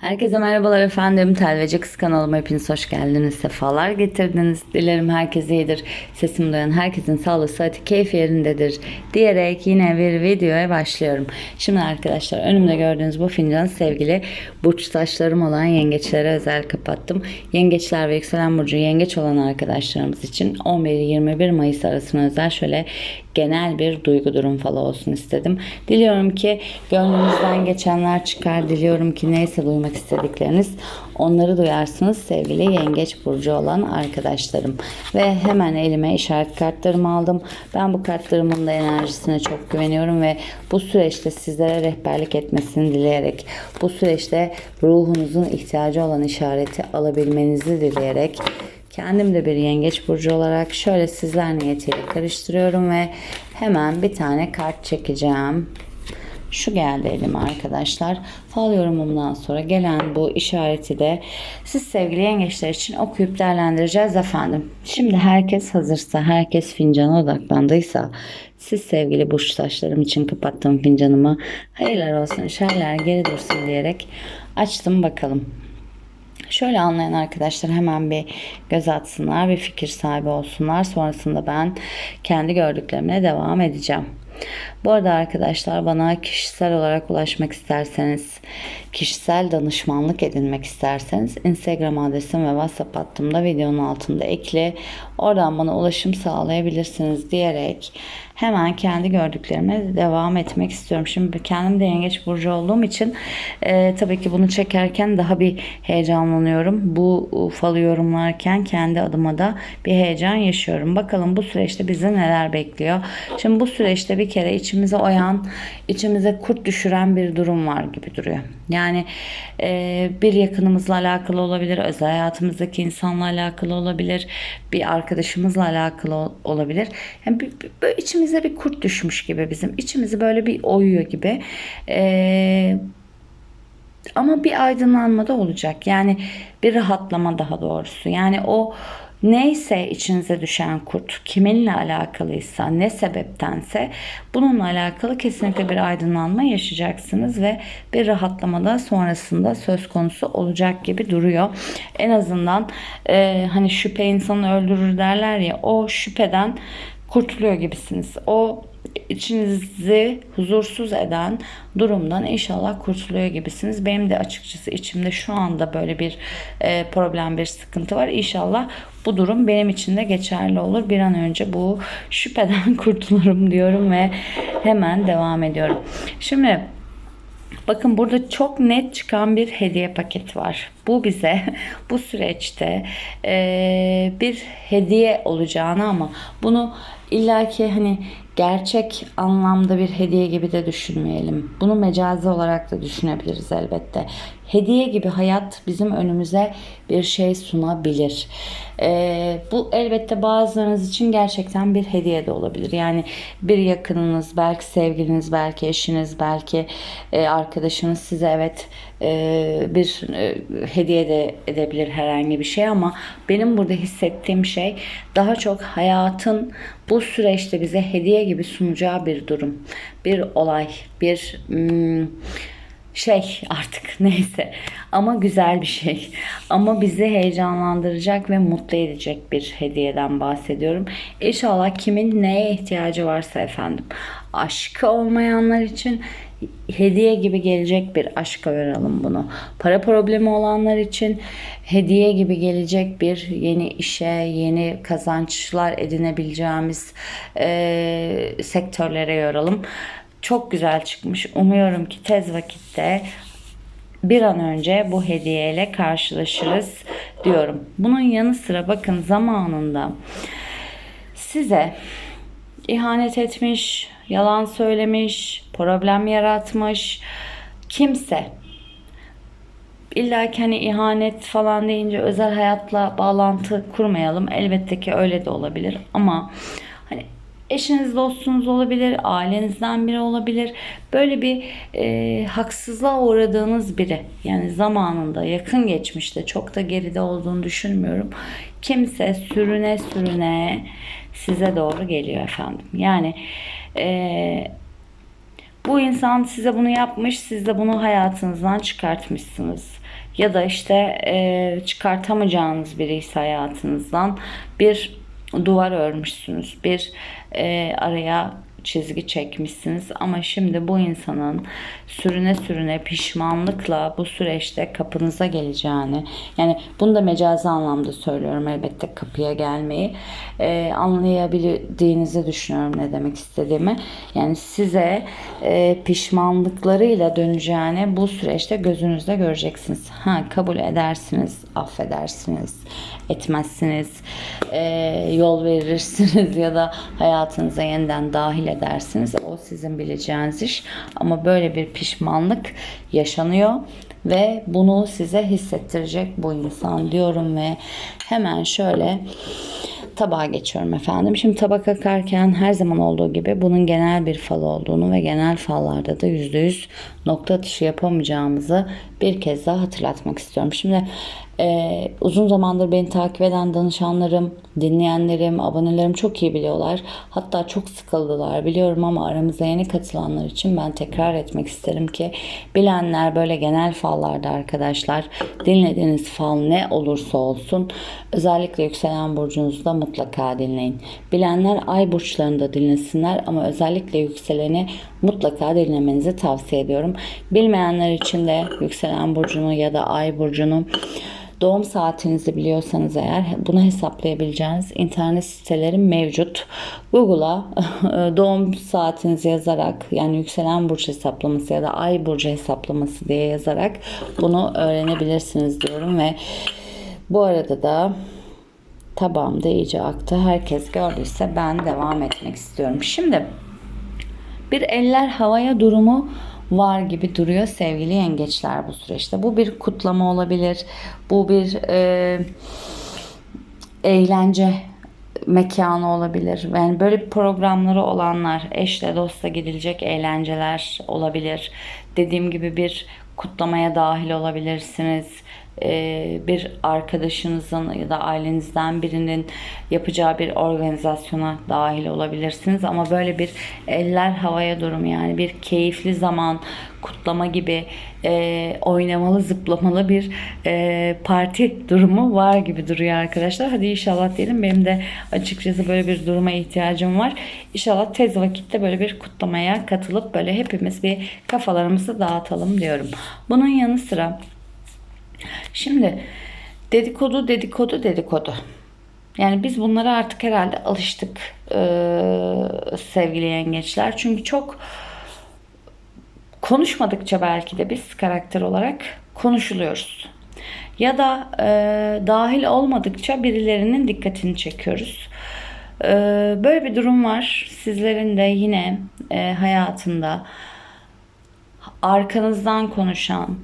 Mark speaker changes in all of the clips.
Speaker 1: Herkese merhabalar efendim. Telveci Kız kanalıma hepiniz hoş geldiniz. Sefalar getirdiniz. Dilerim herkes iyidir. Sesimi duyan herkesin sağlığı, sıhhati, keyfi yerindedir. Diyerek yine bir videoya başlıyorum. Şimdi arkadaşlar önümde gördüğünüz bu fincan sevgili burç taşlarım olan yengeçlere özel kapattım. Yengeçler ve yükselen burcu yengeç olan arkadaşlarımız için 11-21 Mayıs arasına özel şöyle genel bir duygu durum falan olsun istedim. Diliyorum ki gönlünüzden geçenler çıkar. Diliyorum ki neyse duymak istedikleriniz onları duyarsınız sevgili yengeç burcu olan arkadaşlarım. Ve hemen elime işaret kartlarımı aldım. Ben bu kartlarımın da enerjisine çok güveniyorum ve bu süreçte sizlere rehberlik etmesini dileyerek bu süreçte ruhunuzun ihtiyacı olan işareti alabilmenizi dileyerek Kendim de bir yengeç burcu olarak şöyle sizler niyetiyle karıştırıyorum ve hemen bir tane kart çekeceğim. Şu geldi elime arkadaşlar. Fal yorumumdan sonra gelen bu işareti de siz sevgili yengeçler için okuyup değerlendireceğiz efendim. Şimdi herkes hazırsa, herkes fincana odaklandıysa siz sevgili burç taşlarım için kapattığım fincanımı hayırlar olsun, şerler geri dursun diyerek açtım bakalım. Şöyle anlayan arkadaşlar hemen bir göz atsınlar, bir fikir sahibi olsunlar. Sonrasında ben kendi gördüklerimle devam edeceğim. Bu arada arkadaşlar bana kişisel olarak ulaşmak isterseniz, kişisel danışmanlık edinmek isterseniz Instagram adresim ve WhatsApp hattımda videonun altında ekli. Oradan bana ulaşım sağlayabilirsiniz diyerek hemen kendi gördüklerime devam etmek istiyorum. Şimdi kendim de yengeç burcu olduğum için e, tabii ki bunu çekerken daha bir heyecanlanıyorum. Bu falı yorumlarken kendi adıma da bir heyecan yaşıyorum. Bakalım bu süreçte bizi neler bekliyor. Şimdi bu süreçte bir kere içimize oyan, içimize kurt düşüren bir durum var gibi duruyor. Yani e, bir yakınımızla alakalı olabilir, özel hayatımızdaki insanla alakalı olabilir, bir arkadaşımızla alakalı olabilir. Yani bir, bir, böyle içimize bir kurt düşmüş gibi bizim. içimizi böyle bir oyuyor gibi. E, ama bir aydınlanma da olacak. Yani bir rahatlama daha doğrusu. Yani o Neyse içinize düşen kurt kiminle alakalıysa ne sebeptense bununla alakalı kesinlikle bir aydınlanma yaşayacaksınız ve bir rahatlamada sonrasında söz konusu olacak gibi duruyor. En azından e, hani şüphe insanı öldürür derler ya o şüpheden kurtuluyor gibisiniz. O içinizi huzursuz eden durumdan inşallah kurtuluyor gibisiniz. Benim de açıkçası içimde şu anda böyle bir e, problem, bir sıkıntı var. İnşallah bu durum benim için de geçerli olur. Bir an önce bu şüpheden kurtulurum diyorum ve hemen devam ediyorum. Şimdi Bakın burada çok net çıkan bir hediye paketi var. Bu bize bu süreçte e, bir hediye olacağını ama bunu illaki hani gerçek anlamda bir hediye gibi de düşünmeyelim. Bunu mecazi olarak da düşünebiliriz elbette. Hediye gibi hayat bizim önümüze bir şey sunabilir. Ee, bu elbette bazılarınız için gerçekten bir hediye de olabilir. Yani bir yakınınız, belki sevgiliniz, belki eşiniz, belki e, arkadaşınız size evet e, bir e, hediye de edebilir herhangi bir şey ama benim burada hissettiğim şey daha çok hayatın bu süreçte bize hediye gibi sunacağı bir durum, bir olay, bir hmm, şey artık neyse. Ama güzel bir şey. Ama bizi heyecanlandıracak ve mutlu edecek bir hediyeden bahsediyorum. İnşallah kimin neye ihtiyacı varsa efendim. Aşkı olmayanlar için hediye gibi gelecek bir aşka verelim bunu. Para problemi olanlar için hediye gibi gelecek bir yeni işe, yeni kazançlar edinebileceğimiz e, sektörlere yoralım. Çok güzel çıkmış. Umuyorum ki tez vakitte bir an önce bu hediyeyle karşılaşırız diyorum. Bunun yanı sıra bakın zamanında size ihanet etmiş, yalan söylemiş, problem yaratmış kimse İlla ki hani ihanet falan deyince özel hayatla bağlantı kurmayalım. Elbette ki öyle de olabilir ama hani eşiniz dostunuz olabilir, ailenizden biri olabilir. Böyle bir e, haksızlığa uğradığınız biri yani zamanında yakın geçmişte çok da geride olduğunu düşünmüyorum. Kimse sürüne sürüne size doğru geliyor efendim. Yani e, Bu insan size bunu yapmış, siz de bunu hayatınızdan çıkartmışsınız. Ya da işte e, çıkartamayacağınız biriyse hayatınızdan bir duvar örmüşsünüz. Bir e, araya çizgi çekmişsiniz. Ama şimdi bu insanın sürüne sürüne pişmanlıkla bu süreçte kapınıza geleceğini yani bunu da mecazi anlamda söylüyorum elbette kapıya gelmeyi e, anlayabildiğinizi düşünüyorum ne demek istediğimi. Yani size e, pişmanlıklarıyla döneceğini bu süreçte gözünüzde göreceksiniz. Ha kabul edersiniz affedersiniz etmezsiniz e, yol verirsiniz ya da hayatınıza yeniden dahil edersiniz. O sizin bileceğiniz iş. Ama böyle bir pişmanlık yaşanıyor ve bunu size hissettirecek bu insan diyorum ve hemen şöyle tabağa geçiyorum efendim. Şimdi tabak akarken her zaman olduğu gibi bunun genel bir fal olduğunu ve genel fallarda da %100 nokta atışı yapamayacağımızı bir kez daha hatırlatmak istiyorum. Şimdi ee, uzun zamandır beni takip eden danışanlarım, dinleyenlerim, abonelerim çok iyi biliyorlar. Hatta çok sıkıldılar biliyorum ama aramıza yeni katılanlar için ben tekrar etmek isterim ki bilenler böyle genel fallarda arkadaşlar dinlediğiniz fal ne olursa olsun özellikle yükselen burcunuzda mutlaka dinleyin. Bilenler ay burçlarında dinlesinler ama özellikle yükseleni mutlaka dinlemenizi tavsiye ediyorum. Bilmeyenler için de yükselen burcunu ya da ay burcunu Doğum saatinizi biliyorsanız eğer bunu hesaplayabileceğiniz internet siteleri mevcut. Google'a doğum saatinizi yazarak yani yükselen burç hesaplaması ya da ay burcu hesaplaması diye yazarak bunu öğrenebilirsiniz diyorum ve bu arada da tabağımda iyice aktı. Herkes gördüyse ben devam etmek istiyorum. Şimdi bir eller havaya durumu var gibi duruyor sevgili yengeçler bu süreçte. Bu bir kutlama olabilir. Bu bir e, eğlence mekanı olabilir. Yani böyle programları olanlar, eşle dostla gidilecek eğlenceler olabilir. Dediğim gibi bir kutlamaya dahil olabilirsiniz bir arkadaşınızın ya da ailenizden birinin yapacağı bir organizasyona dahil olabilirsiniz ama böyle bir eller havaya durum yani bir keyifli zaman kutlama gibi e, oynamalı zıplamalı bir e, parti durumu var gibi duruyor arkadaşlar. Hadi inşallah diyelim benim de açıkçası böyle bir duruma ihtiyacım var. İnşallah tez vakitte böyle bir kutlamaya katılıp böyle hepimiz bir kafalarımızı dağıtalım diyorum. Bunun yanı sıra Şimdi dedikodu dedikodu dedikodu. Yani biz bunlara artık herhalde alıştık e, sevgili yengeçler. Çünkü çok konuşmadıkça belki de biz karakter olarak konuşuluyoruz. Ya da e, dahil olmadıkça birilerinin dikkatini çekiyoruz. E, böyle bir durum var. Sizlerin de yine e, hayatında arkanızdan konuşan,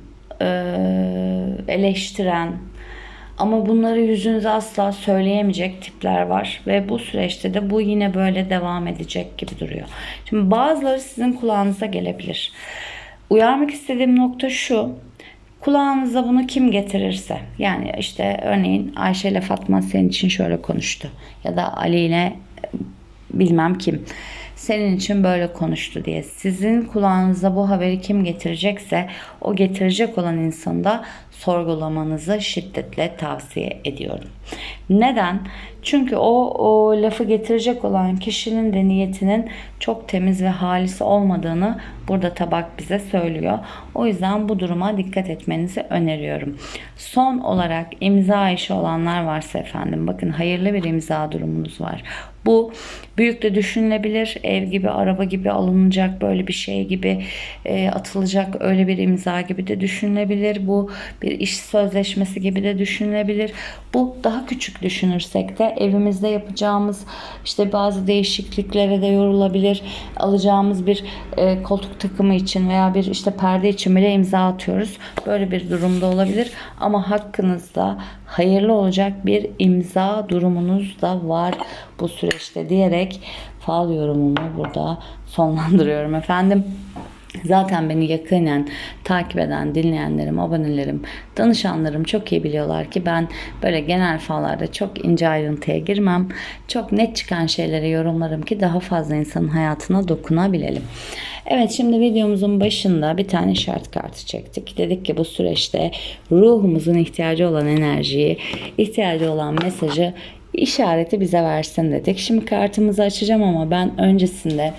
Speaker 1: eleştiren ama bunları yüzünüze asla söyleyemeyecek tipler var ve bu süreçte de bu yine böyle devam edecek gibi duruyor. Şimdi bazıları sizin kulağınıza gelebilir. Uyarmak istediğim nokta şu. Kulağınıza bunu kim getirirse yani işte örneğin Ayşe ile Fatma senin için şöyle konuştu ya da Ali ile bilmem kim senin için böyle konuştu diye. Sizin kulağınıza bu haberi kim getirecekse o getirecek olan insanı da sorgulamanızı şiddetle tavsiye ediyorum. Neden? Çünkü o, o lafı getirecek olan kişinin de niyetinin çok temiz ve halis olmadığını burada tabak bize söylüyor. O yüzden bu duruma dikkat etmenizi öneriyorum. Son olarak imza işi olanlar varsa efendim bakın hayırlı bir imza durumunuz var. Bu büyük de düşünülebilir. Ev gibi, araba gibi alınacak böyle bir şey gibi e, atılacak öyle bir imza gibi de düşünülebilir. Bu bir iş sözleşmesi gibi de düşünülebilir. Bu daha küçük düşünürsek de evimizde yapacağımız işte bazı değişikliklere de yorulabilir. Alacağımız bir e, koltuk takımı için veya bir işte perde için bile imza atıyoruz. Böyle bir durumda olabilir. Ama hakkınızda hayırlı olacak bir imza durumunuz da var bu süreçte diyerek fal yorumumu burada sonlandırıyorum efendim. Zaten beni yakinen takip eden dinleyenlerim, abonelerim, danışanlarım çok iyi biliyorlar ki ben böyle genel fallarda çok ince ayrıntıya girmem. Çok net çıkan şeyleri yorumlarım ki daha fazla insanın hayatına dokunabilelim. Evet şimdi videomuzun başında bir tane şart kartı çektik. Dedik ki bu süreçte ruhumuzun ihtiyacı olan enerjiyi, ihtiyacı olan mesajı işareti bize versin dedik. Şimdi kartımızı açacağım ama ben öncesinde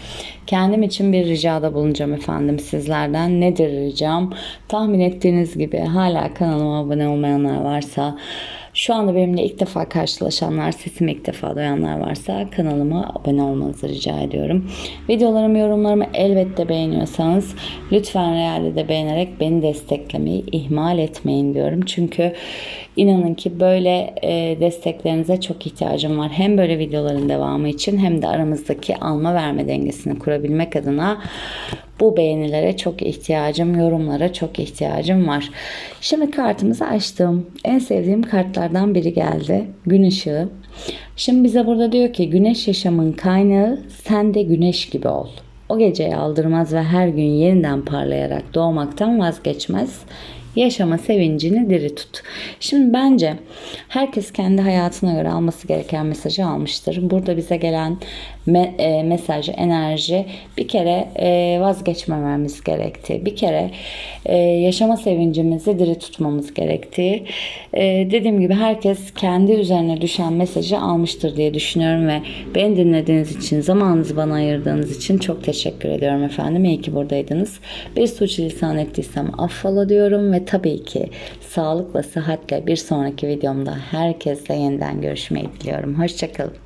Speaker 1: kendim için bir ricada bulunacağım efendim sizlerden. Nedir ricam? Tahmin ettiğiniz gibi hala kanalıma abone olmayanlar varsa şu anda benimle ilk defa karşılaşanlar, sesimi ilk defa duyanlar varsa kanalıma abone olmanızı rica ediyorum. Videolarımı, yorumlarımı elbette beğeniyorsanız lütfen realde de beğenerek beni desteklemeyi ihmal etmeyin diyorum. Çünkü inanın ki böyle e, desteklerinize çok ihtiyacım var. Hem böyle videoların devamı için hem de aramızdaki alma verme dengesini kurabilmek adına bu beğenilere çok ihtiyacım, yorumlara çok ihtiyacım var. Şimdi kartımızı açtım. En sevdiğim kartlardan biri geldi. Gün ışığı. Şimdi bize burada diyor ki güneş yaşamın kaynağı sen de güneş gibi ol. O geceyi aldırmaz ve her gün yeniden parlayarak doğmaktan vazgeçmez yaşama sevincini diri tut. Şimdi bence herkes kendi hayatına göre alması gereken mesajı almıştır. Burada bize gelen me- e, mesaj, enerji bir kere e, vazgeçmememiz gerektiği, bir kere e, yaşama sevincimizi diri tutmamız gerektiği. E, dediğim gibi herkes kendi üzerine düşen mesajı almıştır diye düşünüyorum ve beni dinlediğiniz için, zamanınızı bana ayırdığınız için çok teşekkür ediyorum efendim. İyi ki buradaydınız. Bir suç lisan ettiysem affola diyorum tabii ki sağlıkla, sıhhatle bir sonraki videomda herkesle yeniden görüşmeyi diliyorum. Hoşçakalın.